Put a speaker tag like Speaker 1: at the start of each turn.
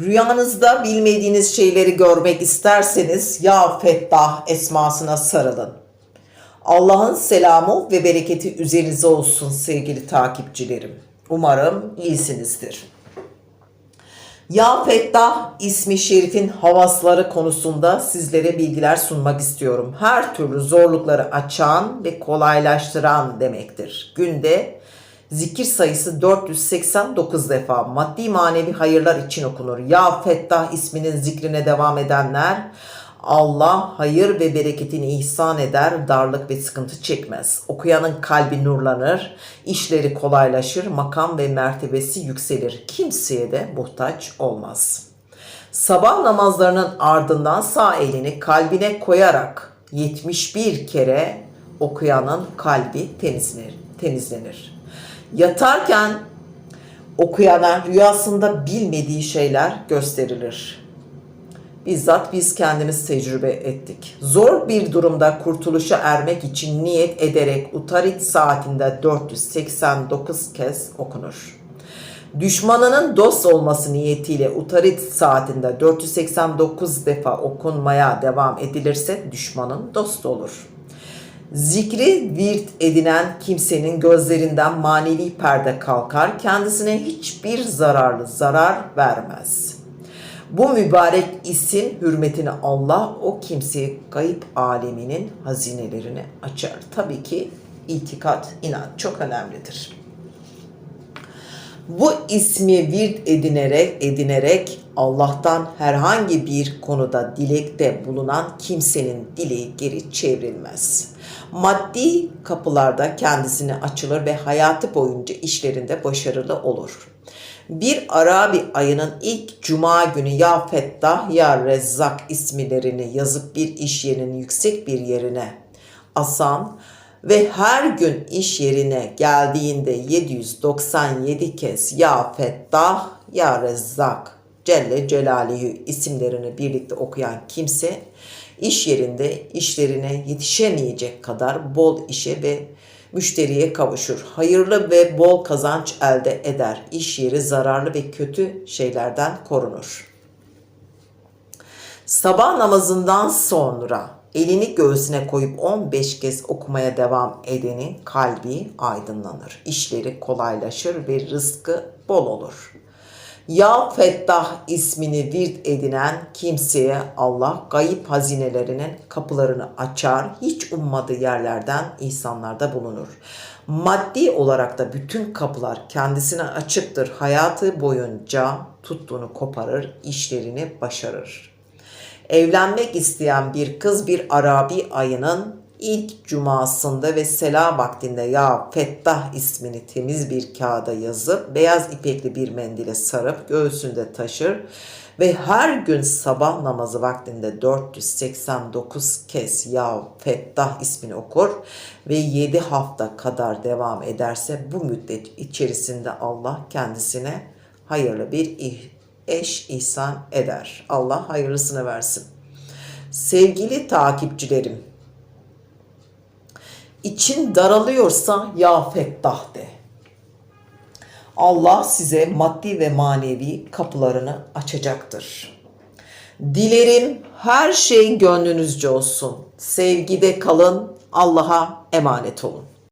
Speaker 1: Rüyanızda bilmediğiniz şeyleri görmek isterseniz Ya Fettah esmasına sarılın. Allah'ın selamı ve bereketi üzerinize olsun sevgili takipçilerim. Umarım iyisinizdir. Ya Fettah ismi şerifin havasları konusunda sizlere bilgiler sunmak istiyorum. Her türlü zorlukları açan ve kolaylaştıran demektir. Günde zikir sayısı 489 defa maddi manevi hayırlar için okunur. Ya Fettah isminin zikrine devam edenler Allah hayır ve bereketini ihsan eder, darlık ve sıkıntı çekmez. Okuyanın kalbi nurlanır, işleri kolaylaşır, makam ve mertebesi yükselir. Kimseye de muhtaç olmaz. Sabah namazlarının ardından sağ elini kalbine koyarak 71 kere okuyanın kalbi temizlenir. temizlenir. Yatarken okuyana rüyasında bilmediği şeyler gösterilir. Bizzat biz kendimiz tecrübe ettik. Zor bir durumda kurtuluşa ermek için niyet ederek Utarit saatinde 489 kez okunur. Düşmanının dost olması niyetiyle Utarit saatinde 489 defa okunmaya devam edilirse düşmanın dost olur. Zikri virt edinen kimsenin gözlerinden manevi perde kalkar, kendisine hiçbir zararlı zarar vermez.'' Bu mübarek isim hürmetine Allah o kimseye kayıp aleminin hazinelerini açar. Tabii ki itikat, inanç çok önemlidir. Bu ismi virt edinerek edinerek Allah'tan herhangi bir konuda dilekte bulunan kimsenin dileği geri çevrilmez. Maddi kapılarda kendisine açılır ve hayatı boyunca işlerinde başarılı olur. Bir Arabi ayının ilk cuma günü ya Fettah ya Rezzak isimlerini yazıp bir iş yerinin yüksek bir yerine asan ve her gün iş yerine geldiğinde 797 kez ya Fettah ya Rezzak Celle Celaluhu isimlerini birlikte okuyan kimse iş yerinde işlerine yetişemeyecek kadar bol işe ve müşteriye kavuşur. Hayırlı ve bol kazanç elde eder. İş yeri zararlı ve kötü şeylerden korunur. Sabah namazından sonra elini göğsüne koyup 15 kez okumaya devam edenin kalbi aydınlanır. İşleri kolaylaşır ve rızkı bol olur. Ya Fettah ismini virt edinen kimseye Allah gayip hazinelerinin kapılarını açar, hiç ummadığı yerlerden ihsanlarda bulunur. Maddi olarak da bütün kapılar kendisine açıktır. Hayatı boyunca tuttuğunu koparır, işlerini başarır. Evlenmek isteyen bir kız bir Arabi ayının ilk cumasında ve sela vaktinde ya Fettah ismini temiz bir kağıda yazıp beyaz ipekli bir mendile sarıp göğsünde taşır ve her gün sabah namazı vaktinde 489 kez ya Fettah ismini okur ve 7 hafta kadar devam ederse bu müddet içerisinde Allah kendisine hayırlı bir eş ihsan eder. Allah hayırlısını versin. Sevgili takipçilerim, için daralıyorsa ya fettah de. Allah size maddi ve manevi kapılarını açacaktır. Dilerim her şey gönlünüzce olsun. Sevgide kalın, Allah'a emanet olun.